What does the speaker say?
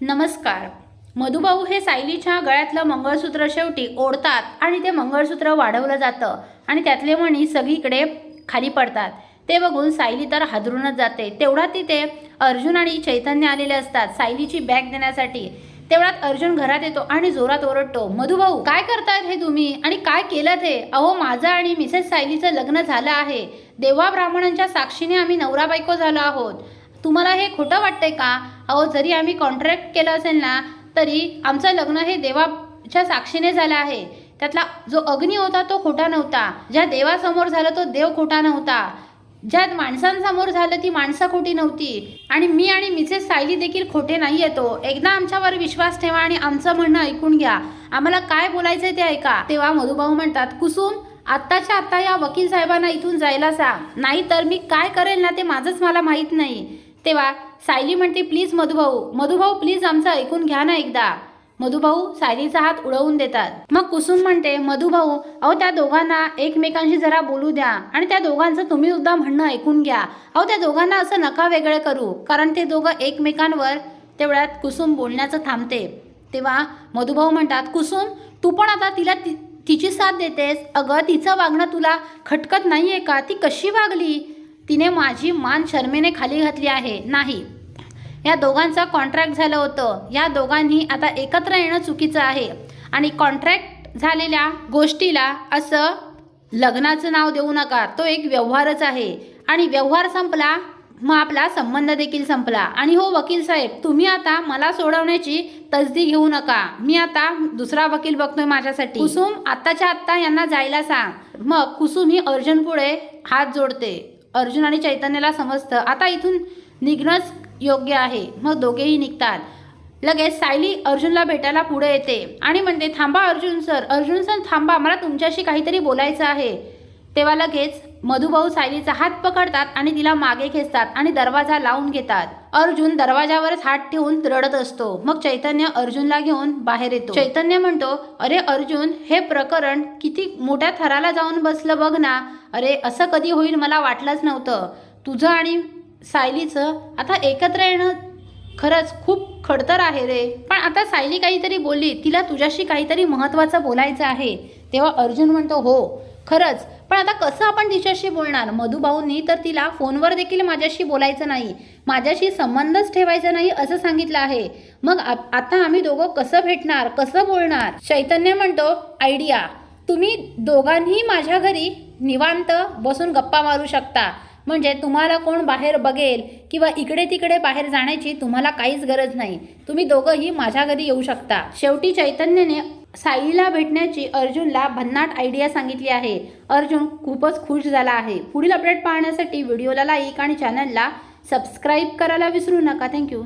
नमस्कार. मधुभाऊ हे सायलीच्या गळ्यातलं मंगळसूत्र शेवटी ओढतात आणि ते मंगळसूत्र वाढवलं जातं आणि त्यातले मणी सगळीकडे खाली पडतात. ते बघून सायली तर हादरूनच जाते. तेवढा तिथे अर्जुन आणि चैतन्य आलेले असतात सायलीची बॅग देण्यासाठी. तेवढ्यात अर्जुन घरात येतो आणि जोरात ओरडतो मधुभाऊ काय करतायत हे तुम्ही? आणि काय केलं ते अहो माझं आणि मिसेस सायलीचं लग्न झालं आहे. देवा ब्राह्मणांच्या साक्षीने आम्ही नवरा बायको झालो आहोत. तुम्हाला हे खोटं वाटतंय का? अहो जरी आम्ही कॉन्ट्रॅक्ट केलं असेल ना तरी आमचं लग्न हे देवाच्या साक्षीने झालं आहे. त्यातला जो अग्नी होता तो खोटा नव्हता. ज्या देवासमोर झालं तो देव खोटा नव्हता. ज्या माणसांसमोर झालं ती माणसं खोटी नव्हती. आणि मी आणि मिसेस सायली देखील खोटे नाही येतो एकदा आमच्यावर विश्वास ठेवा आणि आमचं म्हणणं ऐकून घ्या. आम्हाला काय बोलायचंय ते ऐका. तेव्हा मधुभाऊ म्हणतात कुसुम आत्ताच्या आत्ता या वकील साहेबांना इथून जायला सांग. नाही तर मी काय करेल ना ते माझंच मला माहीत नाही. तेव्हा सायली म्हणते प्लीज मधुभाऊ मधुभाऊ प्लीज आमचं ऐकून घ्या ना एकदा. मधुभाऊ सायलीचा हात उडवून देतात. मग कुसुम म्हणते मधुभाऊ अहो त्या दोघांना एकमेकांशी जरा बोलू द्या आणि त्या दोघांचं तुम्ही सुद्धा म्हणणं ऐकून घ्या. अहो त्या दोघांना असं नका वेगळं करू कारण ते दोघं एकमेकांवर तेवढ्यात कुसुम बोलण्याचं थांबते. तेव्हा मधुभाऊ म्हणतात कुसुम तू पण आता तिला ति तिची साथ देतेस. अगं तिचं वागणं तुला खटकत नाही आहे का? ती कशी वागली? तिने माझी मान शर्मेने खाली घातली आहे. नाही. या दोघांचं कॉन्ट्रॅक्ट झालं होतं. या दोघांनी आता एकत्र येणं चुकीचं आहे. आणि कॉन्ट्रॅक्ट झालेल्या गोष्टीला असं लग्नाचं नाव देऊ नका. तो एक व्यवहारच आहे. आणि व्यवहार संपला मग आपला संबंध देखील संपला. आणि हो वकील साहेब तुम्ही आता मला सोडवण्याची तसदी घेऊ नका. मी आता दुसरा वकील बघतोय माझ्यासाठी. कुसुम आत्ताच्या आत्ता यांना जायला सांग. मग कुसुम ही अर्जुन पुढे हात जोडते. अर्जुन आणि चैतन्याला समजतं. आता इथून निघणंच योग्य आहे. मग दोघेही निघतात. लगेच सायली अर्जुनला भेटायला पुढे येते आणि म्हणते थांबा अर्जुन सर. अर्जुन सर थांबा. मला तुमच्याशी काहीतरी बोलायचं आहे. तेव्हा लगेच मधुभाऊ सायलीचा हात पकडतात आणि तिला मागे खेचतात आणि दरवाजा लावून घेतात. अर्जुन दरवाजावरच हात ठेवून रडत असतो. मग चैतन्य अर्जुनला घेऊन बाहेर येतो. चैतन्य म्हणतो अरे अर्जुन हे प्रकरण किती मोठ्या थराला जाऊन बसलं बघ ना. अरे असं कधी होईल मला वाटलंच नव्हतं. तुझं आणि सायलीचं आता एकत्र येणं खरंच खूप खडतर आहे रे. पण आता सायली काहीतरी बोलली तिला तुझ्याशी काहीतरी महत्त्वाचं बोलायचं आहे. तेव्हा अर्जुन म्हणतो हो. खरंच. पण आता कसं आपण तिच्याशी बोलणार? मधुभाऊंनी तर तिला फोनवर देखील माझ्याशी बोलायचं नाही. माझ्याशी संबंधच ठेवायचा नाही असं सांगितलं आहे. मग आ- आता आम्ही दोघं कसं भेटणार? कसं बोलणार? चैतन्य म्हणतो आयडिया तुम्ही दोघांनी माझ्या घरी निवांत बसून गप्पा मारू शकता. म्हणजे तुम्हाला कोण बाहेर बघेल किंवा इकडे तिकडे बाहेर जाण्याची तुम्हाला काहीच गरज नाही. तुम्ही दोघंही माझ्या घरी येऊ शकता. शेवटी चैतन्यने साईला भेटण्याची अर्जुनला भन्नाट आयडिया सांगितली आहे. अर्जुन खूपच खुश झाला आहे. पुढील अपडेट पाहण्यासाठी व्हिडिओला लाईक आणि चॅनलला सबस्क्राईब करायला विसरू नका. थँक्यू